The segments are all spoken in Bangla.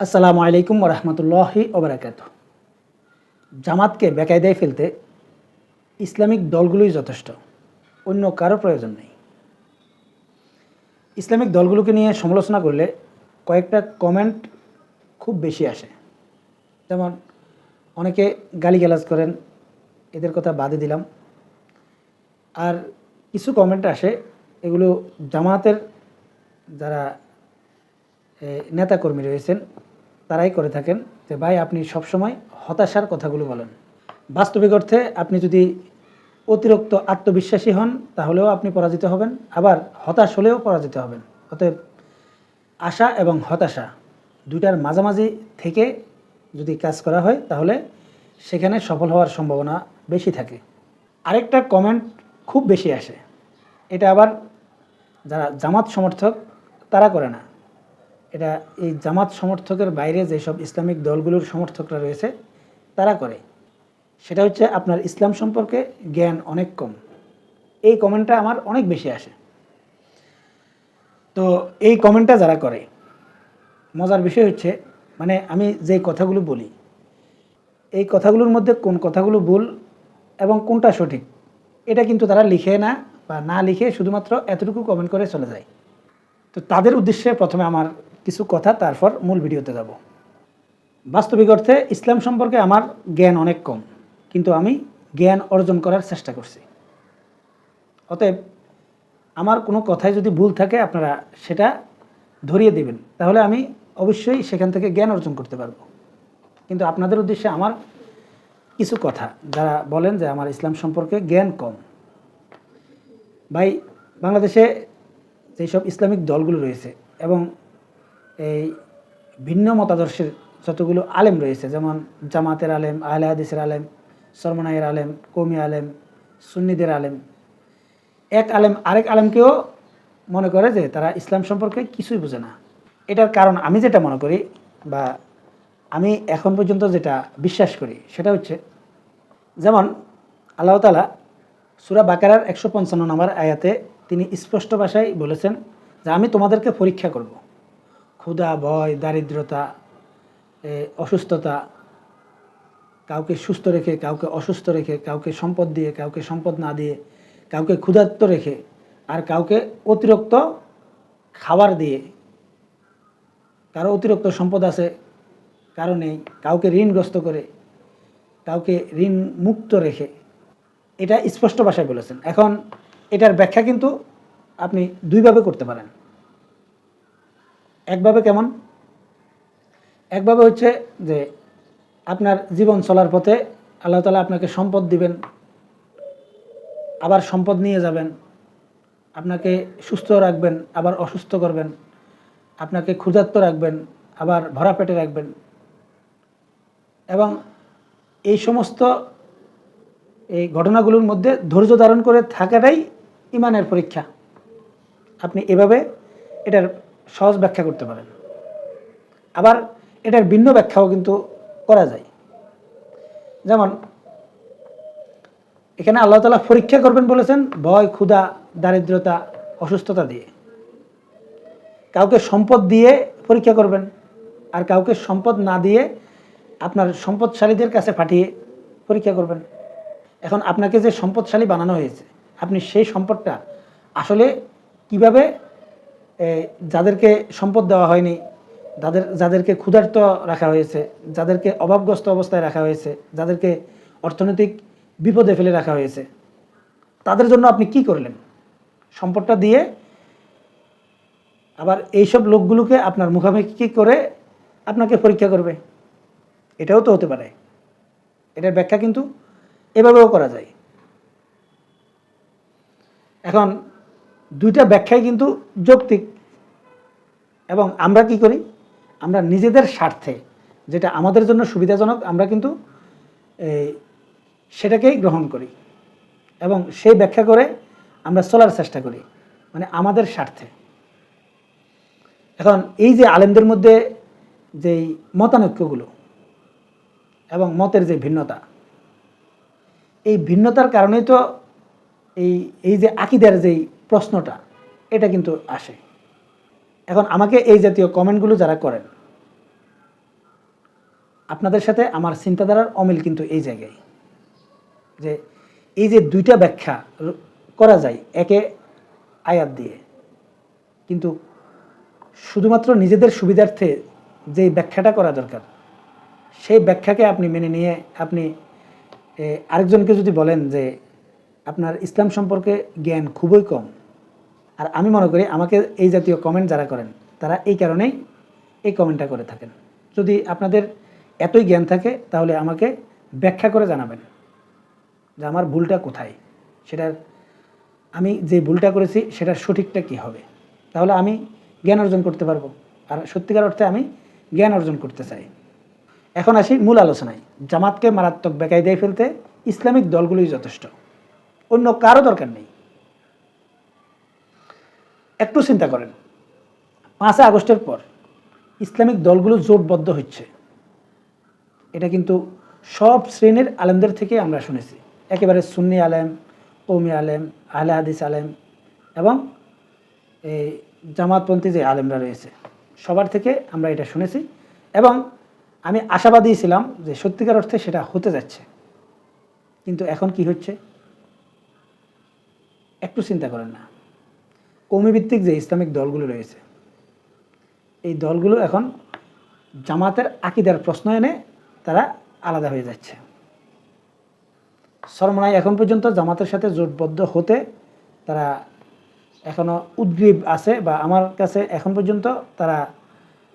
আসসালামু আলাইকুম রহমতুল্লাহি ওবরাকাত জামাতকে বেকায়দায় ফেলতে ইসলামিক দলগুলোই যথেষ্ট, অন্য কারও প্রয়োজন নেই। ইসলামিক দলগুলোকে নিয়ে সমালোচনা করলে কয়েকটা কমেন্ট খুব বেশি আসে। যেমন, অনেকে গালিগালাজ করেন, এদের কথা বাদে দিলাম। আর কিছু কমেন্ট আসে, এগুলো জামাতের যারা নেতাকর্মী রয়েছেন, তারাই করে থাকেন যে, ভাই, আপনি সবসময় হতাশার কথাগুলো বলেন। বাস্তবিক অর্থে আপনি যদি অতিরিক্ত আত্মবিশ্বাসী হন, তাহলেও আপনি পরাজিত হবেন। আবার হতাশ হলেও পরাজিত হবেন। অতএব আশা এবং হতাশা দুইটার মাঝামাঝি থেকে যদি কাজ করা হয়, তাহলে সেখানে সফল হওয়ার সম্ভাবনা বেশি থাকে। আরেকটা কমেন্ট খুব বেশি আসে। এটা আবার যারা জামাত সমর্থক, তারা করে না। এটা এই জামাত সমর্থকের বাইরে যেসব ইসলামিক দলগুলোর সমর্থকরা রয়েছে, তারা করে। সেটা হচ্ছে আপনার ইসলাম সম্পর্কে জ্ঞান অনেক কম। এই কমেন্টটা আমার অনেক বেশি আসে। তো এই কমেন্টটা যারা করে, মজার বিষয় হচ্ছে মানে আমি যে কথাগুলো বলি, এই কথাগুলোর মধ্যে কোন কথাগুলো ভুল এবং কোনটা সঠিক, এটা কিন্তু তারা লিখে না বা না লিখে শুধুমাত্র এতটুকু কমেন্ট করে চলে যায়। তো তাদের উদ্দেশ্যে প্রথমে আমার কিছু কথা তারপর মূল ভিডিওতে যাব। বাস্তবিক অর্থে ইসলাম সম্পর্কে আমার জ্ঞান অনেক কম, কিন্তু আমি জ্ঞান অর্জন করার চেষ্টা করছি। অতএব আমার কোনো কথায় যদি ভুল থাকে আপনারা সেটা ধরিয়ে দেবেন, তাহলে আমি অবশ্যই সেখান থেকে জ্ঞান অর্জন করতে পারব। কিন্তু আপনাদের উদ্দেশ্যে আমার কিছু কথা, যারা বলেন যে আমার ইসলাম সম্পর্কে জ্ঞান কম। ভাই, বাংলাদেশে যেসব ইসলামিক দলগুলো রয়েছে এবং এই ভিন্ন মতাদর্শের যতগুলো আলেম রয়েছে, যেমন জামাতের আলেম, আহলে হাদিসের আলেম, সরমনাইয়ের আলেম কৌমি আলেম, সুন্নিদের আলেম। এক আলেম আরেক আলেমকেও মনে করে যে তারা ইসলাম সম্পর্কে কিছুই বোঝে না। এটার কারণ আমি যেটা মনে করি বা আমি এখন পর্যন্ত যেটা বিশ্বাস করি, সেটা হচ্ছে যেমন আল্লাহ তালা সুরা বাকারার একশো পঞ্চান্ন নম্বর আয়াতে তিনি স্পষ্ট ভাষায় বলেছেন যে, আমি তোমাদেরকে পরীক্ষা করব। ক্ষুধা, ভয়, দারিদ্রতা অসুস্থতা, কাউকে সুস্থ রেখে, কাউকে অসুস্থ রেখে, কাউকে সম্পদ দিয়ে, কাউকে সম্পদ না দিয়ে, কাউকে ক্ষুধার্ত রেখে, আর কাউকে অতিরিক্ত খাবার দিয়ে। কারও অতিরিক্ত সম্পদ আছে, কারও নেই, কাউকে ঋণগ্রস্ত করে, কাউকে ঋণ মুক্ত রেখে। এটা স্পষ্ট ভাষায় বলেছেন। এখন এটার ব্যাখ্যা কিন্তু আপনি দুইভাবে করতে পারেন। একভাবে কেমন? একভাবে হচ্ছে যে আপনার জীবন চলার পথে আল্লাহ তালা আপনাকে সম্পদ দিবেন, আবার সম্পদ নিয়ে যাবেন, আপনাকে সুস্থ রাখবেন, আবার অসুস্থ করবেন, আপনাকে ক্ষুধার্ত রাখবেন, আবার ভরা পেটে রাখবেন। এবং এই সমস্ত এই ঘটনাগুলোর মধ্যে ধৈর্য ধারণ করে থাকাটাই ইমানের পরীক্ষা। আপনি এভাবে এটার সহজ ব্যাখ্যা করতে পারেন। আবার এটার ভিন্ন ব্যাখ্যাও কিন্তু করা যায়। যেমন, এখানে আল্লাহ তালা পরীক্ষা করবেন বলেছেন, ভয়, ক্ষুধা, দারিদ্রতা, অসুস্থতা দিয়ে। কাউকে সম্পদ দিয়ে পরীক্ষা করবেন, আর কাউকে সম্পদ না দিয়ে আপনার সম্পদশালীদের কাছে পাঠিয়ে পরীক্ষা করবেন। এখন আপনাকে যে সম্পদশালী বানানো হয়েছে, আপনি সেই সম্পদটা আসলে কীভাবে যাদেরকে সম্পদ দেওয়া হয়নি, যাদের, যাদেরকে ক্ষুধার্ত রাখা হয়েছে, যাদেরকে অভাবগ্রস্ত অবস্থায় রাখা হয়েছে, যাদেরকে অর্থনৈতিক বিপদে ফেলে রাখা হয়েছে, তাদের জন্য আপনি কি করলেন? সম্পদটা দিয়ে আবার এইসব লোকগুলোকে আপনার মুখামুখি করে আপনাকে পরীক্ষা করবে। এটাও তো হতে পারে। এটার ব্যাখ্যা কিন্তু এভাবেও করা যায়। এখন দুইটা ব্যাখ্যাই কিন্তু যৌক্তিক। এবং আমরা কি করি? আমরা নিজেদের স্বার্থে, যেটা আমাদের জন্য সুবিধাজনক, আমরা কিন্তু সেটাকেই গ্রহণ করি। এবং সেই ব্যাখ্যা করে আমরা চলার চেষ্টা করি মানে আমাদের স্বার্থে। এখন এই যে আলেমদের মধ্যে যেই মতানৈক্যগুলো এবং মতের যে ভিন্নতা, এই ভিন্নতার কারণেই তো এই এই যে আকিদার যেই প্রশ্নটা, এটা কিন্তু আসে। এখন আমাকে এই জাতীয় কমেন্টগুলো যারা করেন, আপনাদের সাথে আমার চিন্তাধারার অমিল কিন্তু এই জায়গায়। যে এই যে দুইটা ব্যাখ্যা করা যায়, একে আয়াত দিয়ে, কিন্তু শুধুমাত্র নিজেদের সুবিধার্থে যে ব্যাখ্যাটা করা দরকার, সেই ব্যাখ্যাকে আপনি মেনে নিয়ে আপনি আরেকজনকে যদি বলেন যে আপনার ইসলাম সম্পর্কে জ্ঞান খুবই কম। আর আমি মনে করি আমাকে এই জাতীয় কমেন্ট যারা করেন, তারা এই কারণেই এই কমেন্টটা করে থাকেন। যদি আপনাদের এতই জ্ঞান থাকে, তাহলে আমাকে ব্যাখ্যা করে জানাবেন যে আমার ভুলটা কোথায়? সেটার আমি যে ভুলটা করেছি, সেটার সঠিকটা কি হবে? তাহলে আমি জ্ঞান অর্জন করতে পারব। আর সত্যিকার অর্থে আমি জ্ঞান অর্জন করতে চাই। এখন আসি মূল আলোচনায়। জামাতকে মারাত্মক বেকায়দায় ফেলতে ইসলামিক দলগুলোই যথেষ্ট। অন্য কারও দরকার নেই। একটু চিন্তা করেন, পাঁচই আগস্টের পর ইসলামিক দলগুলো জোটবদ্ধ হচ্ছে। এটা কিন্তু সব শ্রেণির আলেমদের থেকে আমরা শুনেছি। একেবারে সুন্নি আলেম কৌমি আলেম, আহলে হাদিস আলেম এবং এই জামাতপন্থী যে আলেমরা রয়েছে, সবার থেকে আমরা এটা শুনেছি এবং আমি আশাবাদী ছিলাম যে সত্যিকার অর্থে সেটা হতে যাচ্ছে। কিন্তু এখন কি হচ্ছে? একটু চিন্তা করেন না। কৌমিভিত্তিক যে ইসলামিক দলগুলো রয়েছে, এই দলগুলো এখন জামাতের আকিদার প্রশ্ন এনে তারা আলাদা হয়ে যাচ্ছে। সরমনায় এখন পর্যন্ত জামাতের সাথে জোটবদ্ধ হতে তারা এখনও উদ্গ্রীব আছে বা আমার কাছে এখন পর্যন্ত তারা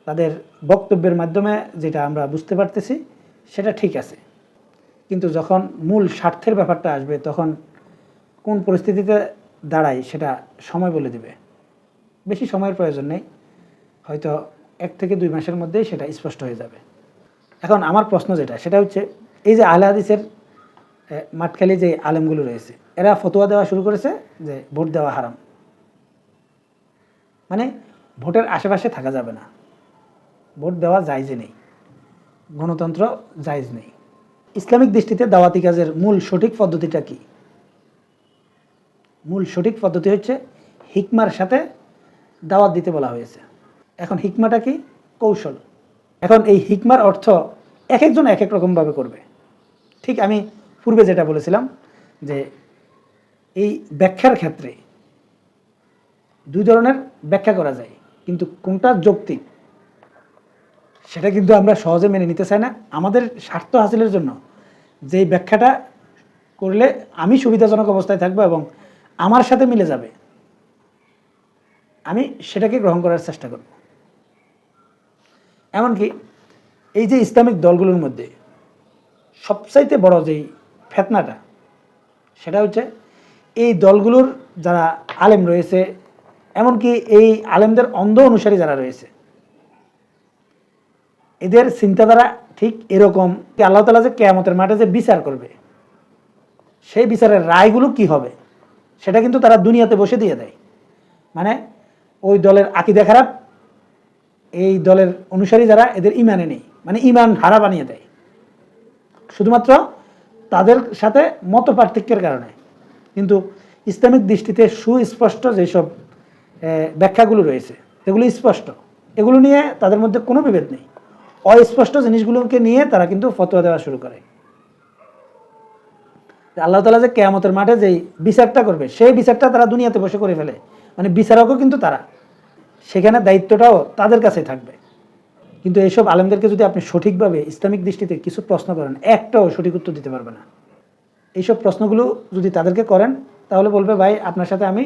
তাদের বক্তব্যের মাধ্যমে যেটা আমরা বুঝতে পারতেছি, সেটা ঠিক আছে। কিন্তু যখন মূল স্বার্থের ব্যাপারটা আসবে, তখন কোন পরিস্থিতিতে দাঁড়ায়, সেটা সময় বলে দিবে। বেশি সময়ের প্রয়োজন নেই, হয়তো এক থেকে দুই মাসের মধ্যেই সেটা স্পষ্ট হয়ে যাবে। এখন আমার প্রশ্ন যেটা, সেটা হচ্ছে, এই যে আহলে হাদিসের মাঠখালি যে আলেমগুলো রয়েছে, এরা ফতোয়া দেওয়া শুরু করেছে যে ভোট দেওয়া হারাম। মানে ভোটের আশেপাশে থাকা যাবে না। ভোট দেওয়া জায়জে নেই। গণতন্ত্র জায়জ নেই। ইসলামিক দৃষ্টিতে দাওয়াতি কাজের মূল সঠিক পদ্ধতিটা কি? মূল সঠিক পদ্ধতি হচ্ছে হিকমার সাথে দাওয়াত দিতে বলা হয়েছে। এখন হিকমাটা কি? কৌশল। এখন এই হিকমার অর্থ এক একজন এক এক রকমভাবে করবে। ঠিক আমি পূর্বে যেটা বলেছিলাম যে এই ব্যাখ্যার ক্ষেত্রে দুই ধরনের ব্যাখ্যা করা যায়, কিন্তু কোনটা যৌক্তিক সেটা কিন্তু আমরা সহজে মেনে নিতে চাই না। আমাদের স্বার্থ হাসিলের জন্য যেই ব্যাখ্যাটা করলে আমি সুবিধাজনক অবস্থায় থাকব এবং আমার সাথে মিলে যাবে। আমি সেটাকে গ্রহণ করার চেষ্টা করব। এমনকি এই যে ইসলামিক দলগুলোর মধ্যে সবচাইতে বড় যেই ফেতনাটা, সেটা হচ্ছে এই দলগুলোর যারা আলেম রয়েছে, এমনকি এই আলেমদের অন্ধ অনুসারী যারা রয়েছে, এদের চিন্তাধারা ঠিক এরকম আল্লাহ তালা যে কেয়ামতের মাঠে যে বিচার করবে, সেই বিচারের রায়গুলো কি হবে? সেটা কিন্তু তারা দুনিয়াতে বসে দিয়ে দেয়। মানে ওই দলের আকিদা খারাপ, এই দলের অনুসারী যারা এদের ইমানে নেই মানে ইমান হারা বানিয়ে দেয়। শুধুমাত্র তাদের সাথে মত পার্থক্যের কারণে। কিন্তু ইসলামিক দৃষ্টিতে সুস্পষ্ট যেসব ব্যাখ্যাগুলো রয়েছে সেগুলো স্পষ্ট। এগুলো নিয়ে তাদের মধ্যে কোনো বিভেদ নেই। অস্পষ্ট জিনিসগুলোকে নিয়ে তারা কিন্তু ফতোয়া দেওয়া শুরু করে। আল্লাহ তালা যে কেয়ামতের মাঠে যেই বিচারটা করবে, সেই বিচারটা তারা দুনিয়াতে বসে করে ফেলে। মানে বিচারকও কিন্তু তারা। সেখানে দায়িত্বটাও তাদের কাছেই থাকবে। কিন্তু এইসব আলেমদেরকে যদি আপনি সঠিকভাবে ইসলামিক দৃষ্টিতে কিছু প্রশ্ন করেন, একটাও সঠিক উত্তর দিতে পারবে না। এইসব প্রশ্নগুলো যদি তাদেরকে করেন, তাহলে বলবে, ভাই, আপনার সাথে আমি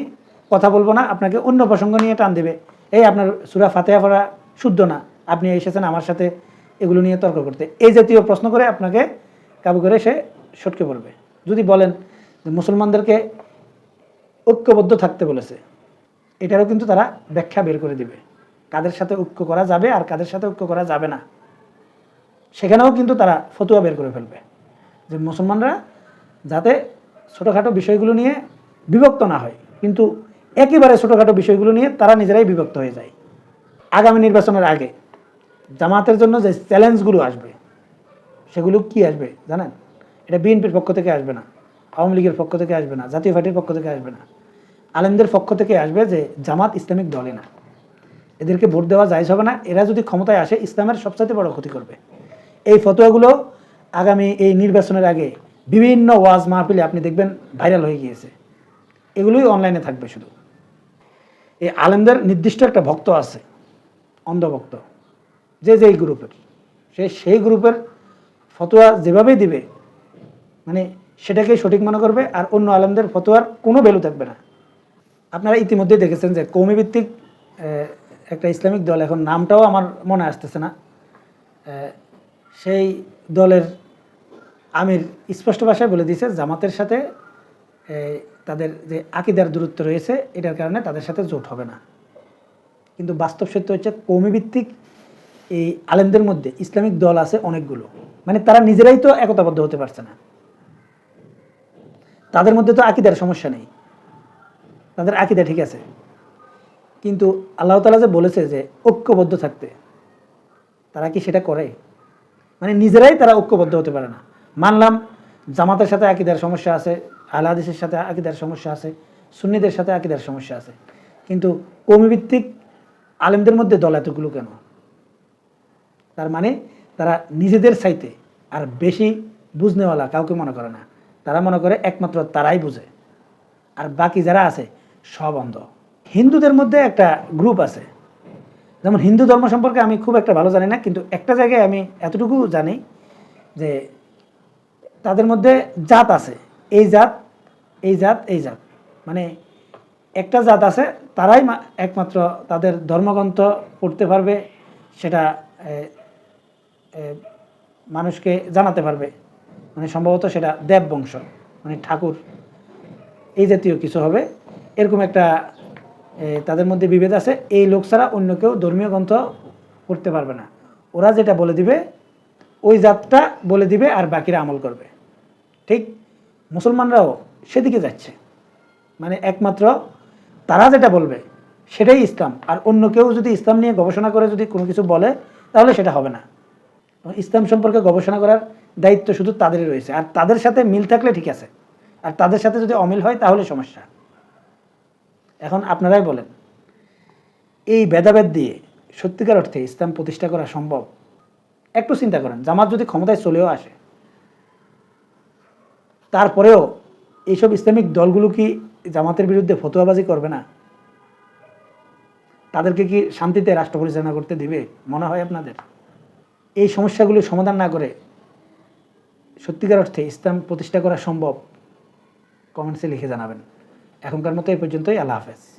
কথা বলব না, আপনাকে অন্য প্রসঙ্গ নিয়ে টান দেবে। এই আপনার সুরা ফাতেহা পড়া শুদ্ধ না। আপনি এসেছেন আমার সাথে এগুলো নিয়ে তর্ক করতে। এই জাতীয় প্রশ্ন করে আপনাকে কাবু করে সে সটকে পড়বে। যদি বলেন যে মুসলমানদেরকে ঐক্যবদ্ধ থাকতে বলেছে, এটারও কিন্তু তারা ব্যাখ্যা বের করে দিবে। কাদের সাথে ঐক্য করা যাবে আর কাদের সাথে ঐক্য করা যাবে না, সেখানেও কিন্তু তারা ফতুয়া বের করে ফেলবে। যে মুসলমানরা যাতে ছোটোখাটো বিষয়গুলো নিয়ে বিভক্ত না হয়, কিন্তু একেবারে ছোটোখাটো বিষয়গুলো নিয়ে তারা নিজেরাই বিভক্ত হয়ে যায়। আগামী নির্বাচনের আগে জামাতের জন্য যে চ্যালেঞ্জগুলো আসবে, সেগুলো কি আসবে জানেন? এটা বিএনপির পক্ষ থেকে আসবে না, আওয়ামী লীগের পক্ষ থেকে আসবে না, জাতীয় পার্টির পক্ষ থেকে আসবে না। আলেমদের পক্ষ থেকে আসবে যে জামাত ইসলামিক দলে না। এদেরকে ভোট দেওয়া যায় হবে না। এরা যদি ক্ষমতায় আসে, ইসলামের সবচাইতে বড় ক্ষতি করবে। এই ফতোয়াগুলো আগামী এই নির্বাচনের আগে বিভিন্ন ওয়াজ মাহফিলে আপনি দেখবেন ভাইরাল হয়ে গিয়েছে। এগুলোই অনলাইনে থাকবে শুধু। এই আলেমদের নির্দিষ্ট একটা ভক্ত আছে, অন্ধভক্ত। যে যেই গ্রুপের, সে সেই গ্রুপের ফতোয়া যেভাবেই দিবে মানে সেটাকেই সঠিক মনে করবে আর অন্য আলেমদের ফতোয়ার কোনো ভ্যালু থাকবে না। আপনারা ইতিমধ্যে দেখেছেন যে কৌমিভিত্তিক একটা ইসলামিক দল, এখন নামটাও আমার মনে আসতেছে না। সেই দলের আমির স্পষ্ট ভাষায় বলে দিয়েছে, জামাতের সাথে তাদের যে আকিদার দূরত্ব রয়েছে, এটার কারণে তাদের সাথে জোট হবে না। কিন্তু বাস্তব সত্য হচ্ছে কৌমিভিত্তিক এই আলেমদের মধ্যে ইসলামিক দল আছে অনেকগুলো। মানে তারা নিজেরাই তো একতাবদ্ধ হতে পারছে না। তাদের মধ্যে তো আকিদার সমস্যা নেই। তাদের আকিদা ঠিক আছে। কিন্তু আল্লাহ তালা যে বলেছে যে ঐক্যবদ্ধ থাকতে, তারা কি সেটা করে? মানে নিজেরাই তারা ঐক্যবদ্ধ হতে পারে না। মানলাম জামাতের সাথে আকিদার সমস্যা আছে আলাদিসের সাথে আকিদার সমস্যা আছে, সুন্নিদের সাথে আকিদার সমস্যা আছে। কিন্তু কৌমিভিত্তিক আলেমদের মধ্যে দল এতগুলো কেন? তার মানে তারা নিজেদের চাইতে আর বেশি বুঝনেওয়ালা কাউকে মনে করে না। তারা মনে করে একমাত্র তারাই বুঝে। আর বাকি যারা আছে, সব অন্ধ। হিন্দুদের মধ্যে একটা গ্রুপ আছে। যেমন হিন্দু ধর্ম সম্পর্কে আমি খুব একটা ভালো জানি না, কিন্তু একটা জায়গায় আমি এতটুকু জানি যে তাদের মধ্যে জাত আছে। এই জাত এই জাত এই জাত। মানে একটা জাত আছে, তারাই একমাত্র তাদের ধর্মগ্রন্থ পড়তে পারবে, সেটা মানুষকে জানাতে পারবে। মানে সম্ভবত সেটা দেব বংশ মানে ঠাকুর। এই জাতীয় কিছু হবে। এরকম একটা তাদের মধ্যে বিভেদ আছে। এই লোক ছাড়া অন্য কেউ ধর্মীয় গ্রন্থ পড়তে পারবে না। ওরা যেটা বলে দিবে, ওই জাতটা বলে দিবে আর বাকিরা আমল করবে। ঠিক? মুসলমানরাও সেদিকে যাচ্ছে। মানে একমাত্র তারা যেটা বলবে, সেটাই ইসলাম। আর অন্য কেউ যদি ইসলাম নিয়ে গবেষণা করে, যদি কোনো কিছু বলে, তাহলে সেটা হবে না। ইসলাম সম্পর্কে গবেষণা করার দায়িত্ব শুধু তাদেরই রয়েছে। আর তাদের সাথে মিল থাকলে ঠিক আছে। আর তাদের সাথে যদি অমিল হয়, তাহলে সমস্যা। এখন আপনারাই বলেন, এই ভেদাভেদ দিয়ে সত্যিকার অর্থে ইসলাম প্রতিষ্ঠা করা সম্ভব? একটু চিন্তা করেন, জামাত যদি ক্ষমতায় চলেও আসে, তারপরেও এইসব ইসলামিক দলগুলো কি জামাতের বিরুদ্ধে ফতোয়াবাজি করবে না? তাদেরকে কি শান্তিতে রাষ্ট্র পরিচালনা করতে দিবে, মনে হয় আপনাদের? এই সমস্যাগুলি সমাধান না করে সত্যিকার অর্থে ইসলাম প্রতিষ্ঠা করা সম্ভব কমেন্টসে লিখে জানাবেন। এখনকার মতো এই পর্যন্তই, আল্লাহ হাফেজ।